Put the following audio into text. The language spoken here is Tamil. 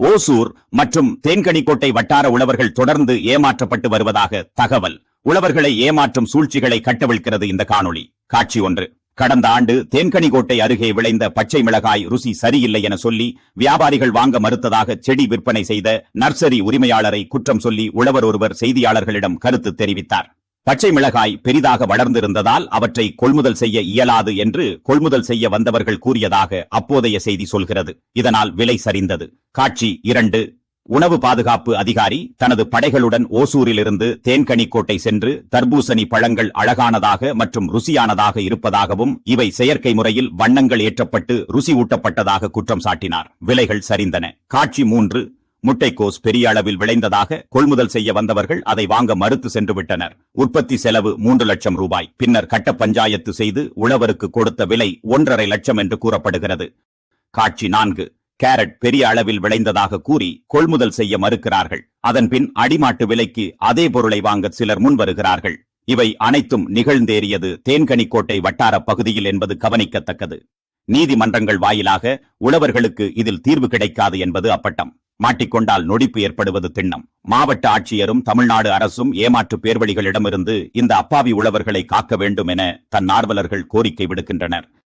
ஓசூர் மற்றும் தேன்கனிக்கோட்டை வட்டார உழவர்கள் தொடர்ந்து ஏமாற்றப்பட்டு வருவதாக தகவல். உழவர்களை ஏமாற்றும் சூழ்ச்சிகளை கட்டவிழ்கிறது இந்த காணொளி. காட்சி ஒன்று. கடந்த ஆண்டு தேன்கனிக்கோட்டை அருகே விளைந்த பச்சை மிளகாய் ருசி சரியில்லை என சொல்லி வியாபாரிகள் வாங்க மறுத்ததாக செடி விற்பனை செய்த நர்சரி உரிமையாளரை குற்றம் சொல்லி உழவர் ஒருவர் செய்தியாளர்களிடம் கருத்து தெரிவித்தார். பச்சை மிளகாய் பெரிதாக வளர்ந்திருந்ததால் அவற்றை கொள்முதல் செய்ய இயலாது என்று கொள்முதல் செய்ய வந்தவர்கள் கூறியதாக அப்போதைய செய்தி சொல்கிறது. இதனால் விலை சரிந்தது. காட்சி இரண்டு. உணவு பாதுகாப்பு அதிகாரி தனது படைகளுடன் ஓசூரிலிருந்து தேன்கனிக்கோட்டை சென்று தர்பூசணி பழங்கள் அழகானதாக மற்றும் ருசியானதாக இருப்பதாகவும் இவை செயற்கை முறையில் வண்ணங்கள் ஏற்றப்பட்டு ருசி ஊட்டப்பட்டதாக குற்றம் சாட்டினார். விலைகள் சரிந்தன. காட்சி மூன்று. முட்டைக்கோஸ் பெரிய அளவில் விளைந்ததாக கொள்முதல் செய்ய வந்தவர்கள் அதை வாங்க மறுத்து சென்று விட்டனர் உற்பத்தி செலவு மூன்று லட்சம் ரூபாய். பின்னர் கட்ட பஞ்சாயத்து செய்து உழவருக்கு கொடுத்த விலை ஒன்றரை லட்சம் என்று கூறப்படுகிறது. காட்சி நான்கு. கேரட் பெரிய அளவில் விளைந்ததாக கூறி கொள்முதல் செய்ய மறுக்கிறார்கள். அதன்பின் அடிமாட்டு விலைக்கு அதே பொருளை வாங்க சிலர் முன் வருகிறார்கள். இவை அனைத்தும் நிகழ்ந்தேறியது தேன்கனிக்கோட்டை வட்டார பகுதியில் என்பது கவனிக்கத்தக்கது. நீதிமன்றங்கள் வாயிலாக உழவர்களுக்கு இதில் தீர்வு கிடைக்காது என்பது அப்பட்டம். மாட்டிக்கொண்டால் நொடிப்பு ஏற்படுவது திண்ணம். மாவட்ட ஆட்சியரும் தமிழ்நாடு அரசும் ஏமாற்று பேர்வழிகளிடமிருந்து இந்த அப்பாவி உழவர்களை காக்க வேண்டும் என தன் ஆர்வலர்கள் கோரிக்கை விடுக்கின்றனர்.